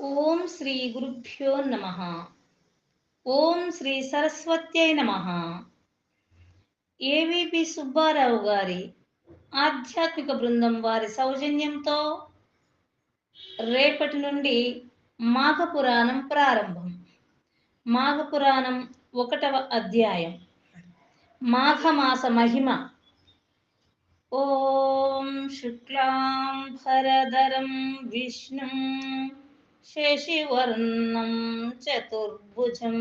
ఓం శ్రీ గురుభ్యో నమ. ఓం శ్రీ సరస్వత్యై నమ. ఏవిపి సుబ్బారావు గారి ఆధ్యాత్మిక బృందం వారి సౌజన్యంతో రేపటి నుండి మాఘపురాణం ప్రారంభం. మాఘపురాణం ఒకటవ అధ్యాయం. మాఘమాస మహిమ. ఓం శుక్లాం భరధరం విష్ణుం. శశివర్ణం చతుర్భుజం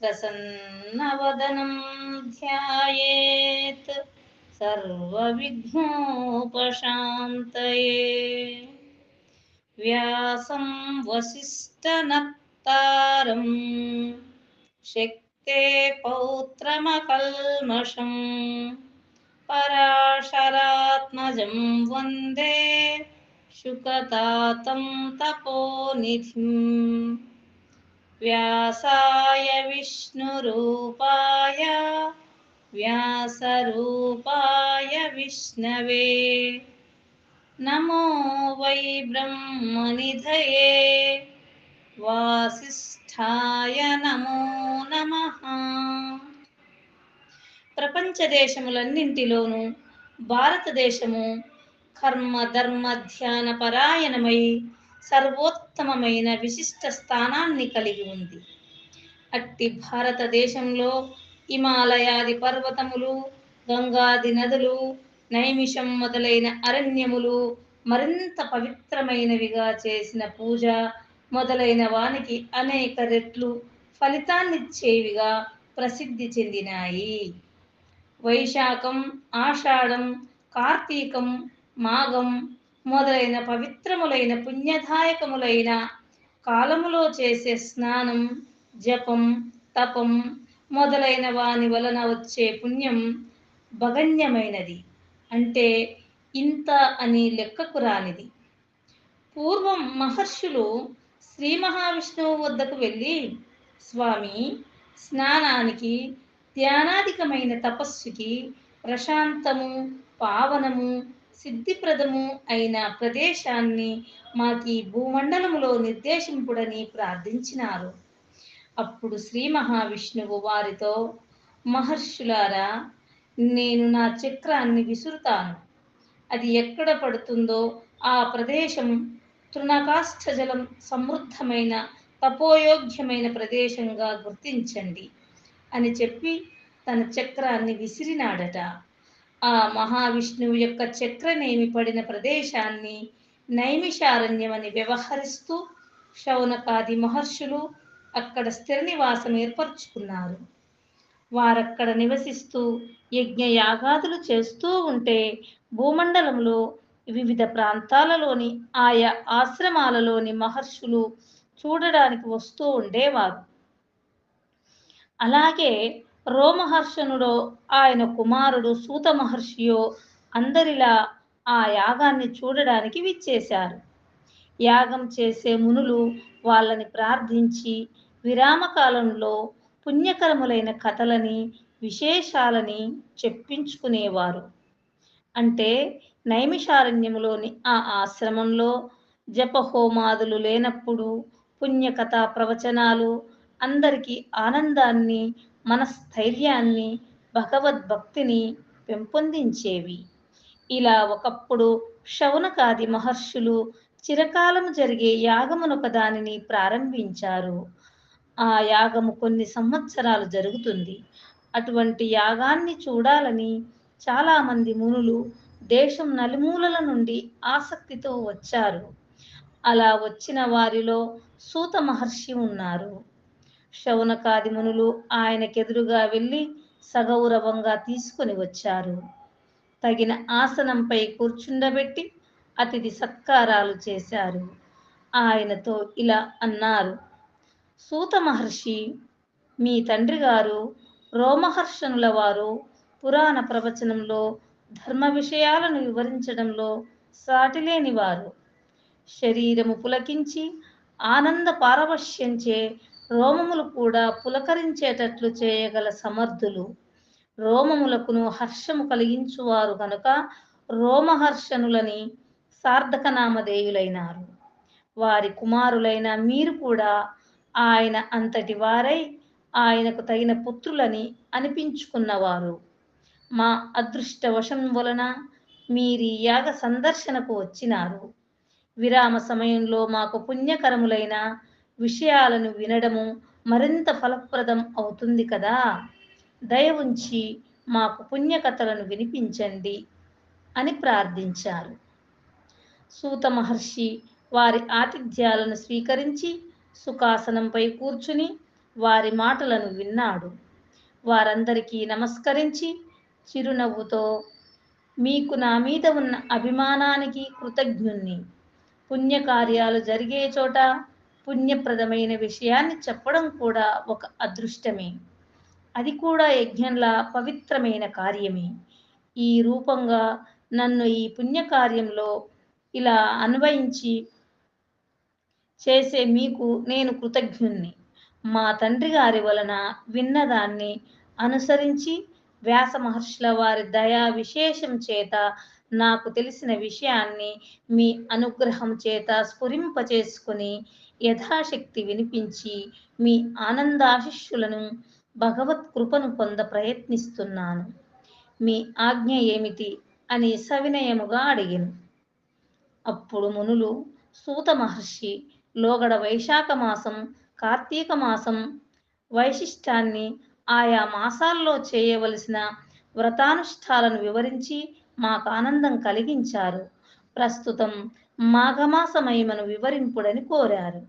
ప్రసన్నవదనం ధ్యాయేత్ సర్వవిఘ్నోపశాంతయే. వ్యాసం వసిష్ఠనప్తారం శక్తే పౌత్రమకల్మషం పరాశరాత్మజం వందే शुकतातं तपोनिधिम् व्यासाय विष्णुरूपाय వ్యాసరూపాయ విష్ణవే నమో వై బ్రహ్మనిధయే వాసిష్ఠాయ నమో నమః ప్రపంచ దేశములన్నింటిలోనూ భారతదేశము కర్మ ధర్మ ధ్యాన పరాయణమై సర్వోత్తమమైన విశిష్ట స్థానాన్ని కలిగి ఉంది. అట్టి భారతదేశంలో హిమాలయాది పర్వతములు గంగాది నదులు నైమిషం మొదలైన అరణ్యములు మరింత పవిత్రమైనవిగా చేసిన పూజ మొదలైన వానికి అనేక రెట్లు ఫలితాన్నిచ్చేవిగా ప్రసిద్ధి చెందినాయి. వైశాఖం ఆషాఢం కార్తీకం మాఘం మొదలైన పవిత్రములైన పుణ్యదాయకములైన కాలములో చేసే స్నానం జపం తపం మొదలైన వాని వలన వచ్చే పుణ్యం భగణ్యమైనది. అంటే ఇంత అని లెక్కకు రానిది. పూర్వం మహర్షులు శ్రీ మహావిష్ణువు వద్దకు వెళ్ళి స్వామి స్నానానికి ధ్యానాధికమైన తపస్సుకి ప్రశాంతము పావనము సిద్ధిప్రదము అయిన ప్రదేశాన్ని మాకి భూమండలములో నిర్దేశింపుడని ప్రార్థించినారు. అప్పుడు శ్రీ మహావిష్ణువు వారితో మహర్షులారా నేను నా చక్రాన్ని విసురుతాను. అది ఎక్కడ పడుతుందో ఆ ప్రదేశం తృణకాష్ఠజలం సమృద్ధమైన తపోయోగ్యమైన ప్రదేశంగా గుర్తించండి అని చెప్పి తన చక్రాన్ని విసిరినాడట. ఆ మహావిష్ణువు యొక్క చక్రనేమి పడిన ప్రదేశాన్ని నైమిషారణ్యమని వ్యవహరిస్తూ శౌనకాది మహర్షులు అక్కడ స్థిర నివాసం ఏర్పరచుకున్నారు. వారక్కడ నివసిస్తూ యజ్ఞ యాగాదులు చేస్తూ ఉంటే భూమండలంలో వివిధ ప్రాంతాలలోని ఆయా ఆశ్రమాలలోని మహర్షులు చూడడానికి వస్తూ ఉండేవారు. అలాగే రోమహర్షణుడో ఆయన కుమారుడు సూత మహర్షియో అందరిలా ఆ యాగాన్ని చూడడానికి విచ్చేశారు. యాగం చేసే మునులు వాళ్ళని ప్రార్థించి విరామకాలంలో పుణ్యకరములైన కథలని విశేషాలని చెప్పించుకునేవారు. అంటే నైమిషారణ్యములోని ఆ ఆశ్రమంలో జపహోమాదులు లేనప్పుడు పుణ్యకథా ప్రవచనాలు అందరికీ ఆనందాన్ని మన స్థైర్యాన్ని భగవద్భక్తిని పెంపొందించేవి. ఇలా ఒకప్పుడు శౌనకాది మహర్షులు చిరకాలము జరిగే యాగమునొక దానిని ప్రారంభించారు. ఆ యాగము కొన్ని సంవత్సరాలు జరుగుతుంది. అటువంటి యాగాన్ని చూడాలని చాలామంది మునులు దేశం నలుమూలల నుండి ఆసక్తితో వచ్చారు. అలా వచ్చిన వారిలో సూత మహర్షి ఉన్నారు. శౌనకాది మునులు ఆయనకెదురుగా వెళ్ళి సగౌరవంగా తీసుకొని వచ్చారు. తగిన ఆసనంపై కూర్చుండబెట్టి అతిథి సత్కారాలు చేశారు. ఆయనతో ఇలా అన్నారు సూత మహర్షి మీ తండ్రి గారు రోమహర్షణుల వారు పురాణ ప్రవచనంలో ధర్మ విషయాలను వివరించడంలో సాటిలేనివారు శరీరము పులకించి ఆనంద పారవశ్యంచే రోమములు కూడా పులకరించేటట్లు చేయగల సమర్థులు. రోమములకును హర్షము కలిగించువారు కనుక రోమహర్షణులని సార్థక నామధేయులైనారు వారి కుమారులైన మీరు కూడా ఆయన అంతటి వారై ఆయనకు తగిన పుత్రులని అనిపించుకున్నవారు. మా అదృష్టవశం వలన మీరి యాగ సందర్శనకు వచ్చినారు. విరామ సమయంలో మాకు పుణ్యకరములైన విషయాలను వినడము మరింత ఫలప్రదం అవుతుంది కదా. దయ ఉంచి మాకు పుణ్యకథలను వినిపించండి అని ప్రార్థించారు. సూత మహర్షి వారి ఆతిథ్యాలను స్వీకరించి సుఖాసనంపై కూర్చుని వారి మాటలను విన్నాడు. వారందరికీ నమస్కరించి చిరునవ్వుతో మీకు నా మీద ఉన్న అభిమానానికి కృతజ్ఞుణ్ణి. పుణ్యకార్యాలు జరిగే చోట పుణ్యప్రదమైన విషయాన్ని చెప్పడం కూడా ఒక అదృష్టమే. అది కూడా యజ్ఞంలా పవిత్రమైన కార్యమే. ఈ రూపంగా నన్ను ఈ పుణ్యకార్యంలో ఇలా అన్వయించి చేసే మీకు నేను కృతజ్ఞుణ్ణి. మా తండ్రి గారి వలన విన్నదాన్ని అనుసరించి వ్యాస మహర్షుల వారి దయా విశేషం చేత నాకు తెలిసిన విషయాన్ని మీ అనుగ్రహం చేత స్ఫురింపచేసుకుని యథాశక్తి వినిపించి మీ ఆనందాశిష్యులను భగవత్ కృపను పొంద ప్రయత్నిస్తున్నాను. మీ ఆజ్ఞ ఏమిటి? అని సవినయముగా అడిగిను. అప్పుడు మునులు సూత మహర్షి లోగడ వైశాఖ మాసం కార్తీక మాసం వైశిష్టాన్ని ఆయా మాసాల్లో చేయవలసిన వ్రతానుష్ఠాలను వివరించి మాకు ఆనందం కలిగించారు. ప్రస్తుతం మాఘమాసమయమను వివరింపుడని కోరారు.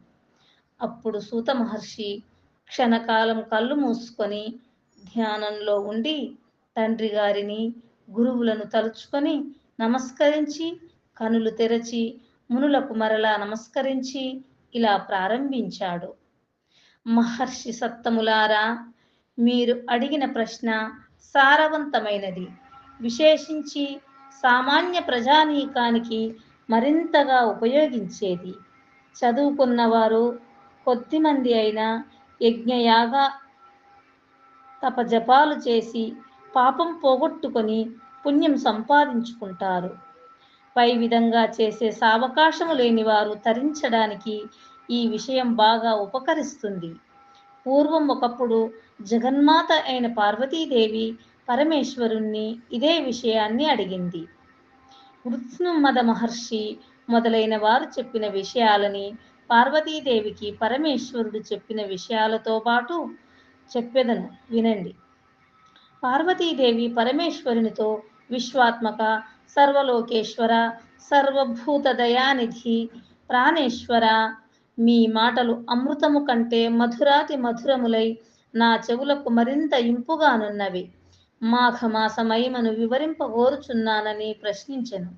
అప్పుడు సూత మహర్షి క్షణకాలం కళ్ళు మూసుకొని ధ్యానంలో ఉండి తండ్రి గారిని గురువులను తలుచుకొని నమస్కరించి కనులు తెరచి మునులకు మరలా నమస్కరించి ఇలా ప్రారంభించాడు. మహర్షి సత్తములారా మీరు అడిగిన ప్రశ్న సారవంతమైనది. విశేషించి సామాన్య ప్రజానీకానికి మరింతగా ఉపయోగించేది. చదువుకున్నవారు కొద్దిమంది అయినా యజ్ఞయాగ తపజపాలు చేసి పాపం పోగొట్టుకొని పుణ్యం సంపాదించుకుంటారు. పై విధంగా చేసే సావకాశము లేని వారు తరించడానికి ఈ విషయం బాగా ఉపకరిస్తుంది. పూర్వం ఒకప్పుడు జగన్మాత అయిన పార్వతీదేవి పరమేశ్వరుణ్ణి ఇదే విషయాన్ని అడిగింది. వృత్నుమద మహర్షి మొదలైన వారు చెప్పిన విషయాలని పార్వతీదేవికి పరమేశ్వరుడు చెప్పిన విషయాలతో పాటు చెప్పెదను వినండి. పార్వతీదేవి పరమేశ్వరునితో విశ్వాత్మక సర్వలోకేశ్వర సర్వభూత దయానిధి ప్రాణేశ్వర మీ మాటలు అమృతము కంటే మధురాతి మధురములై నా చెవులకు మరింత ఇంపుగానున్నవి. మాఘమాస మహిమను వివరింపగోరుచున్నానని ప్రశ్నించెను.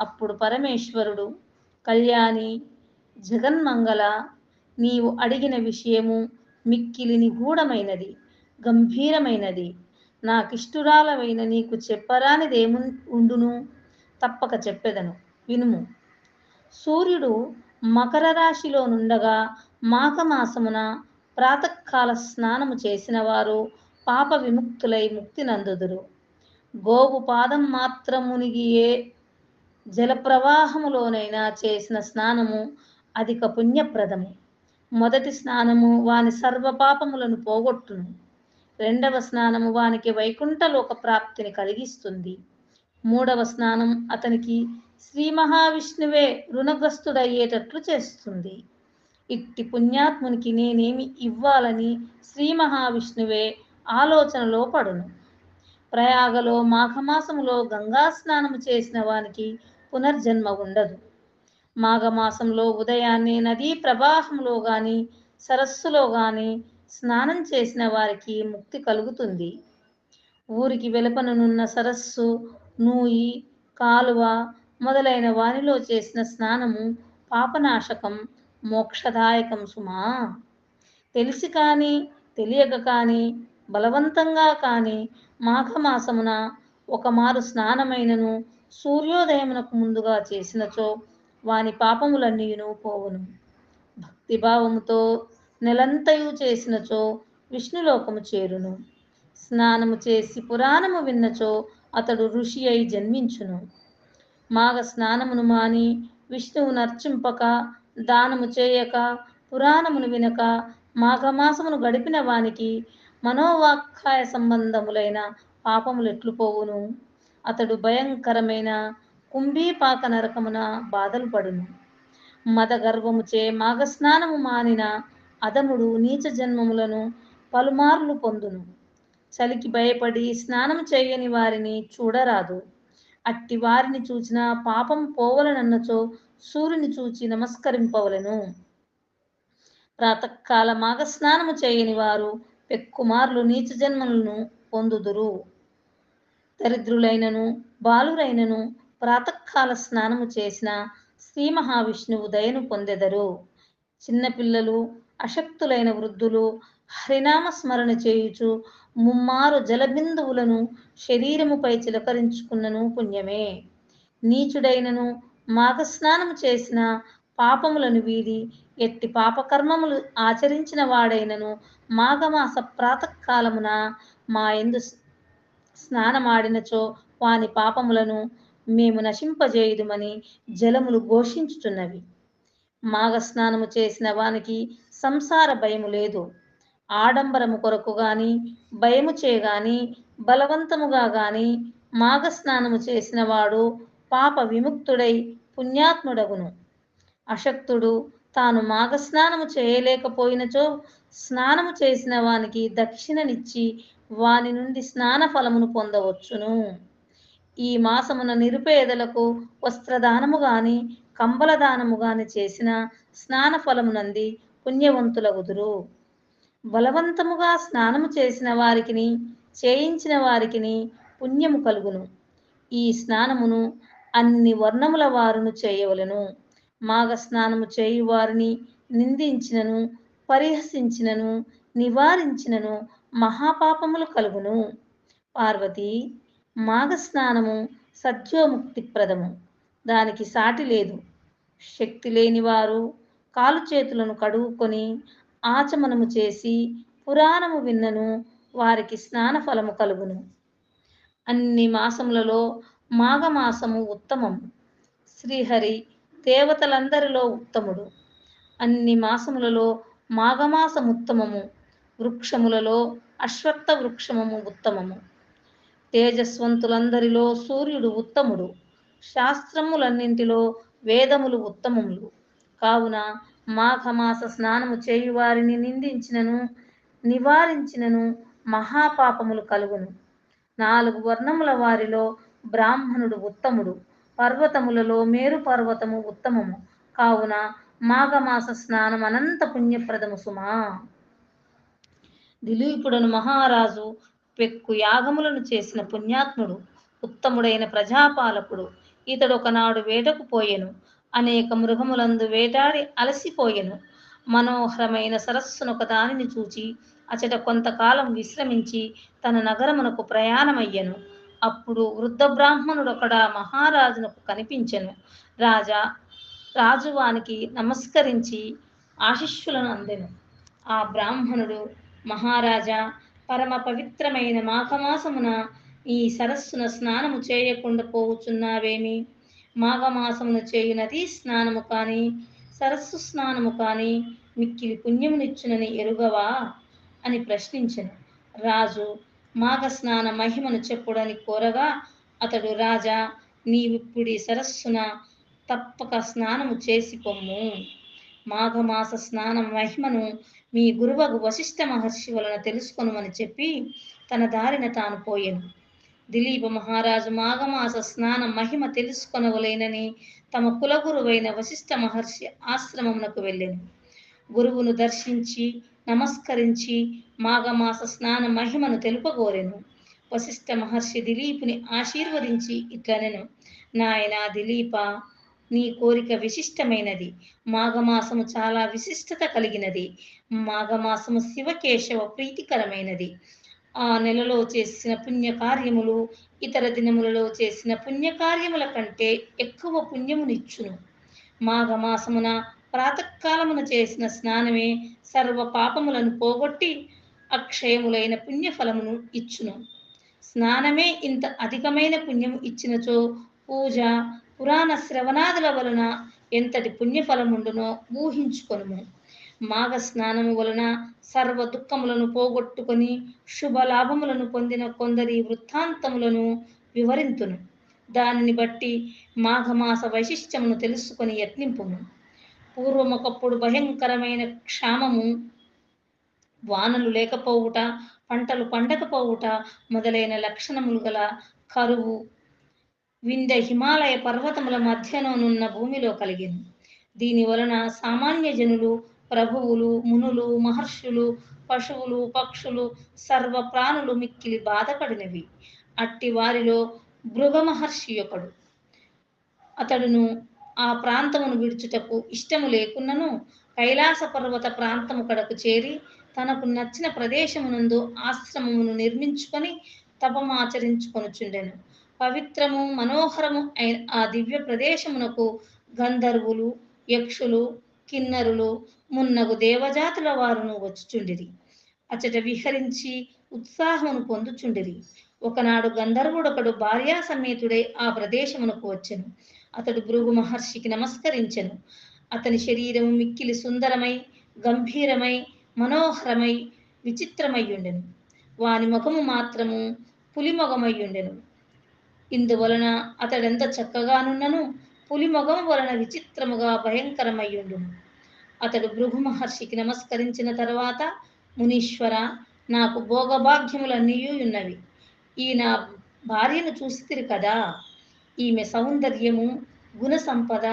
అప్పుడు పరమేశ్వరుడు కళ్యాణి జగన్మంగళ నీవు అడిగిన విషయము మిక్కిలి నిగూఢమైనది గంభీరమైనది. నాకిష్టురాలమైన నీకు చెప్పరానిదేము ఉండును? తప్పక చెప్పెదను. వినుము. సూర్యుడు మకర రాశిలో నుండగా మాఘమాసమున ప్రాతకాల స్నానము చేసిన వారు పాప విముక్తులై ముక్తి నందుదురు గోవు పాదం మాత్రమునిగియే జలప్రవాహములోనైనా చేసిన స్నానము అధిక పుణ్యప్రదము. మొదటి స్నానము వాని సర్వపాపములను పోగొట్టును. రెండవ స్నానము వానికి వైకుంఠలోక ప్రాప్తిని కలిగిస్తుంది. మూడవ స్నానం అతనికి శ్రీ మహావిష్ణువే రుణగ్రస్తుడయ్యేటట్లు చేస్తుంది. ఇట్టి పుణ్యాత్మునికి నేనేమి ఇవ్వాలని శ్రీ మహావిష్ణువే ఆలోచనలో పడును. ప్రయాగలో మాఘమాసములో గంగా స్నానము చేసిన వానికి పునర్జన్మ ఉండదు. మాఘమాసంలో ఉదయాన్నే నదీ ప్రవాహంలో గాని సరస్సులో గాని స్నానం చేసిన వారికి ముక్తి కలుగుతుంది. ఊరికి వెలుపనున్న సరస్సు నూయి కాలువ మొదలైన వానిలో చేసిన స్నానము పాపనాశకం మోక్షదాయకం సుమా. తెలిసి కానీ తెలియక కానీ బలవంతంగా కాని మాఘమాసమున ఒకమారు స్నానమైనను సూర్యోదయమునకు ముందుగా చేసినచో వాని పాపములన్నీయును పోవును. భక్తిభావముతో నెలంతయు చేసినచో విష్ణులోకము చేరును. స్నానము చేసి పురాణము విన్నచో అతడు ఋషి అయి జన్మించును. మాఘ స్నానమును మాని విష్ణువు నర్చింపక దానము చేయక పురాణమును వినక మాఘమాసమును గడిపిన వానికి మనోవాక్కాయ సంబంధములైన పాపములు ఎట్లు పోవును? అతడు భయంకరమైన కుంభీపాక నరకమున బాధలు పడును. మద గర్వముచే మాఘస్నానము మానిన అదముడు నీచ జన్మములను పలుమార్లు పొందును. చలికి భయపడి స్నానం చేయని వారిని చూడరాదు. అట్టి వారిని చూచిన పాపం పోవలనన్నచో సూర్యుని చూచి నమస్కరింపవలను. ప్రాతకాల మాఘస్నానము చేయని వారు పెక్కుమార్లు నీచ జన్మలను పొందుదురు. దరిద్రులైనను బాలురైనను ప్రాతకాల స్నానము చేసిన శ్రీ మహావిష్ణువు దయను పొందెదరు. చిన్నపిల్లలు అశక్తులైన వృద్ధులు హరినామ స్మరణ చేయుచు ముమ్మారు జలబిందువులను శరీరముపై చిలకరించుకున్నను పుణ్యమే. నీచుడైనను మాఘస్నానము చేసిన పాపములను వీడి ఎట్టి పాపకర్మములు ఆచరించిన వాడైనను మాఘమాస ప్రాతకాలమున మా ఎందు స్నానమాడినచో వాని పాపములను మేము నశింపజేయుదుమని జలములు ఘోషించుచున్నవి. మాఘస్నానము చేసిన వానికి సంసార భయము లేదు. ఆడంబరము కొరకు గాని భయము చేయగాని బలవంతముగా గాని మాఘస్నానము చేసిన వాడు పాప విముక్తుడై పుణ్యాత్ముడగును. అశక్తుడు. తాను మాఘస్నానము చేయలేకపోయినచో స్నానము చేసిన వానికి దక్షిణనిచ్చి వాని నుండి స్నాన ఫలమును పొందవచ్చును. ఈ మాసమున నిరుపేదలకు వస్త్రదానము గాని కంబల దానము గాని చేసిన స్నాన ఫలమునంది పుణ్యవంతులగుదురు. బలవంతముగా స్నానము చేసిన వారికిని చేయించిన వారికిని పుణ్యము కలుగును. ఈ స్నానమును అన్ని వర్ణముల వారును చేయవలను. మాఘ స్నానము చేయు వారిని నిందించినను పరిహసించినను నివారించినను మహాపాపములు కలుగును. పార్వతి మాఘ స్నానము సత్యోముక్తి ప్రదము దానికి సాటి లేదు. శక్తి లేని వారు కాలు చేతులను కడుగుకొని ఆచమనము చేసి పురాణము విన్నను వారికి స్నాన ఫలము కలుగును. అన్ని మాసములలో మాఘమాసము ఉత్తమం శ్రీహరి దేవతలందరిలో ఉత్తముడు. అన్ని మాసములలో మాఘమాసం ఉత్తమము వృక్షములలో అశ్వత్థ వృక్షమము ఉత్తమము. తేజస్వంతులందరిలో సూర్యుడు ఉత్తముడు. శాస్త్రములన్నింటిలో వేదములు ఉత్తమములు. కావున మాఘమాస స్నానము చేయువారిని నిందించినను నివారించినను మహాపాపములు కలుగును. నాలుగు వర్ణముల వారిలో బ్రాహ్మణుడు ఉత్తముడు. పర్వతములలో మేరు పర్వతము ఉత్తమము. కావున మాఘమాస స్నానం అనంత పుణ్యప్రదము సుమా. దిలీపుడను మహారాజు పెక్కు యాగములను చేసిన పుణ్యాత్ముడు ఉత్తముడైన ప్రజాపాలకుడు. ఇతడు ఒకనాడు వేటకు పోయెను. అనేక మృగములందు వేటాడి అలసిపోయెను. మనోహరమైన సరస్సును ఒక దానిని చూచి అచట కొంతకాలం విశ్రమించి తన నగరమునకు ప్రయాణమయ్యెను. అప్పుడు వృద్ధ బ్రాహ్మణుడు ఒకడ మహారాజునకు కనిపించెను. రాజా రాజు వానికి నమస్కరించి ఆశిష్యులను అందెను. ఆ బ్రాహ్మణుడు మహారాజా పరమ పవిత్రమైన మాఘమాసమున ఈ సరస్సున స్నానము చేయకుండా పోవుచున్నావేమి? మాఘమాసమును చేయునది స్నానము కానీ సరస్సు స్నానము కానీ మిక్కిలి పుణ్యమునిచ్చునని ఎరుగవా? అని ప్రశ్నించెను. రాజు మాఘ స్నాన మహిమను చెప్పుడని కోరగా అతడు రాజా నీవిప్పుడి సరస్సున తప్పక స్నానము చేసి పొమ్ము. మాఘమాస స్నాన మహిమను మీ గురువగు వశిష్ఠ మహర్షి వలన తెలుసుకొనుమని చెప్పి తన దారిన తాను పోయెను. దిలీప మహారాజు మాఘమాస స్నాన మహిమ తెలుసుకొనవలేనని తమ కులగురువైన వశిష్ఠ మహర్షి ఆశ్రమమునకు వెళ్ళెను. గురువును దర్శించి నమస్కరించి మాఘమాస స్నాన మహిమను తెలుపగోరెను. వశిష్ఠ మహర్షి దిలీపుని ఆశీర్వదించి ఇట్లనెను. నాయనా దిలీప నీ కోరిక విశిష్టమైనది. మాఘమాసము చాలా విశిష్టత కలిగినది. మాఘమాసము శివకేశవ ప్రీతికరమైనది. ఆ నెలలో చేసిన పుణ్యకార్యములు ఇతర దినములలో చేసిన పుణ్యకార్యముల కంటే ఎక్కువ పుణ్యమునిచ్చును. మాఘమాసమున ప్రాతకాలమున చేసిన స్నానమే సర్వ పాపములను పోగొట్టి అక్షయములైన పుణ్యఫలమును ఇచ్చును. స్నానమే ఇంత అధికమైన పుణ్యము ఇచ్చినచో పూజ పురాణ శ్రవణాదుల వలన ఎంతటి పుణ్యఫలముండునో ఊహించుకొనుము. మాఘ స్నానము వలన సర్వ దుఃఖములను పోగొట్టుకొని శుభ లాభములను పొందిన కొందరి వృత్తాంతములను వివరింతును. దానిని బట్టి మాఘమాస వైశిష్ట్యమును తెలుసుకొని యత్నింపును పూర్వం ఒకప్పుడు భయంకరమైన క్షామము. వానలు లేకపోవుట పంటలు పండకపోవుట మొదలైన లక్షణములు గల కరువు వింధ్య హిమాలయ పర్వతముల మధ్యలోనున్న భూమిలో కలిగింది. దీని వలన సామాన్య జనులు ప్రభువులు మునులు మహర్షులు పశువులు పక్షులు సర్వ ప్రాణులు మిక్కిలి బాధపడినవి. అట్టి వారిలో భృగ మహర్షి ఒకడు. అతడును ఆ ప్రాంతమును విడుచుటకు ఇష్టము లేకున్నను కైలాస పర్వత ప్రాంతము కడకు చేరి తనకు నచ్చిన ప్రదేశమునందు ఆశ్రమమును నిర్మించుకొని తపమాచరించుకొనుచుండెను పవిత్రము మనోహరము అయిన ఆ దివ్య ప్రదేశమునకు గంధర్వులు యక్షులు కిన్నరులు మున్నగు దేవజాతుల వారును వచ్చుచుండిరి. అచట విహరించి ఉత్సాహమును పొందుచుండిరి. ఒకనాడు గంధర్వుడొకడు భార్యా సమేతుడై ఆ ప్రదేశమునకు వచ్చెను. అతడు భృగు మహర్షికి నమస్కరించెను. అతని శరీరము మిక్కిలి సుందరమై గంభీరమై మనోహరమై విచిత్రమయ్యుండెను. వాని ముఖము మాత్రము పులిమొగమయ్యుండెను. ఇందువలన అతడెంత చక్కగానున్నను పులిమొగం వలన విచిత్రముగా భయంకరమయ్యుండును. అతడు భృగు మహర్షికి నమస్కరించిన తర్వాత మునీశ్వర నాకు భోగభాగ్యములన్నీ ఉన్నవి ఈ నా భార్యను చూసితిరి కదా? ఈమె సౌందర్యము గుణ సంపద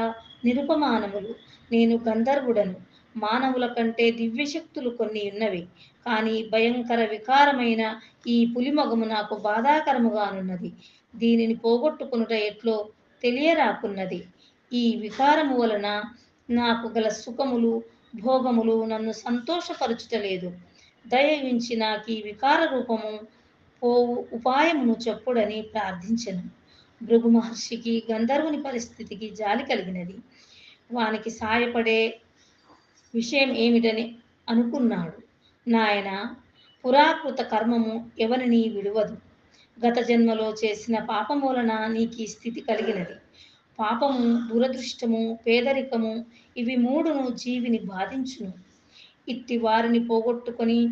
నిరుపమానములు. నేను గంధర్వుడను. మానవుల కంటే దివ్యశక్తులు కొన్ని ఉన్నవి. కానీ భయంకర వికారమైన ఈ పులిమొగము నాకు బాధాకరముగానున్నది. దీనిని పోగొట్టుకునుట ఎట్లో తెలియరాకున్నది. ఈ వికారము వలన నాకు గల సుఖములు భోగములు నన్ను సంతోషపరచుటలేదు. దయవించి నాకు ఈ వికార రూపము పోవు ఉపాయమును చెప్పుడని ప్రార్థించను. భృగు మహర్షికి గంధర్వుని పరిస్థితికి జాలి కలిగినది. వానికి సాయపడే విషయం ఏమిటని అనుకున్నాడు. నాయన పురాకృత కర్మము ఎవరిని విడువదు? గత జన్మలో చేసిన పాపం వలన నీకు ఈ స్థితి కలిగినది. పాపము దురదృష్టము పేదరికము ఇవి మూడును జీవిని బాధించును. ఇట్టి వారిని పోగొట్టుకొని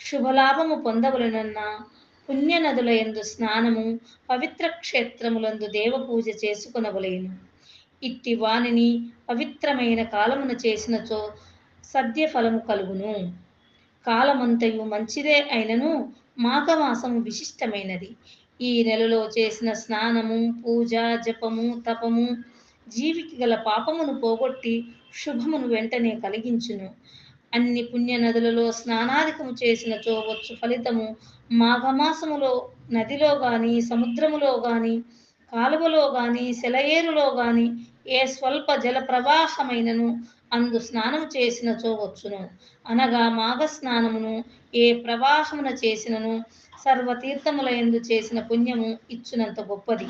శుభలాభము పొందవలనన్న పుణ్య నదుల ఎందు స్నానము పవిత్ర క్షేత్రములందు దేవ పూజ చేసుకొనవలేను. ఇట్టి వానిని పవిత్రమైన కాలమున చేసినచో సద్య ఫలము కలుగును. కాలమంతయు మంచిదే అయినను మాఘమాసము విశిష్టమైనది. ఈ నెలలో చేసిన స్నానము పూజ జపము తపము జీవికి గల పాపమును పోగొట్టి శుభమును వెంటనే కలిగించును. అన్ని పుణ్య నదులలో స్నానాధికము చేసినచో వచ్చు ఫలితము మాఘమాసములో నదిలో గాని సముద్రములో గాని కాలువలో గాని సెలయేరులో గాని ఏ స్వల్ప జల ప్రవాహమైనను అందు స్నానం చేసిన వచ్చును. అనగా మాఘ స్నానమును ఏ ప్రవాహమున చేసినను సర్వతీర్థముల ఎందు చేసిన పుణ్యము ఇచ్చునంత గొప్పది.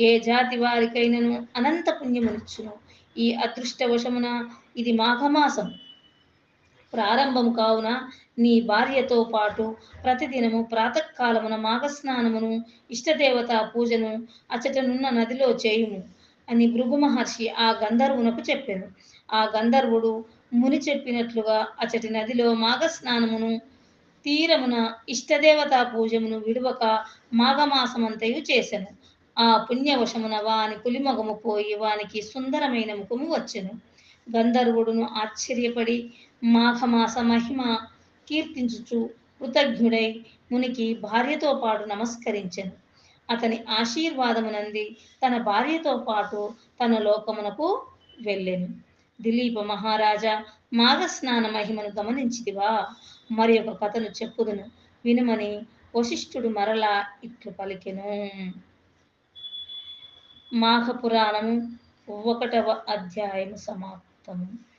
ఏ జాతి వారికైనను అనంత పుణ్యమునిచ్చును. ఈ అదృష్టవశమున ఇది మాఘమాసం. ప్రారంభము కావున నీ భార్యతో పాటు ప్రతిదినము ప్రాతకాలమున మాఘస్నానమును ఇష్టదేవత పూజను అచ్చటనున్న నదిలో చేయుము అని భృగు మహర్షి ఆ గంధర్వునకు చెప్పాను. ఆ గంధర్వుడు ముని చెప్పినట్లుగా అచటి నదిలో మాఘస్నానమును తీరమున ఇష్టదేవతా పూజమును విడువక మాఘమాసమంతయు చేశాను ఆ పుణ్యవశమున వాని పులిమొగము పోయి వానికి సుందరమైన ముఖము వచ్చెను. గంధర్వుడును ఆశ్చర్యపడి మాఘమాస మహిమ కీర్తించుచు కృతజ్ఞుడై మునికి భార్యతో పాటు నమస్కరించెను. అతని ఆశీర్వాదమునంది తన భార్యతో పాటు తన లోకమునకు వెళ్ళెను. దిలీప మహారాజా మాఘస్నాన మహిమను గమనించిదివా మరి ఒక కథను చెప్పుదును. వినుమని వశిష్ఠుడు మరలా ఇట్లు పలికెను. మాఘ పురాణము ఒకటవ అధ్యాయము సమాప్తము.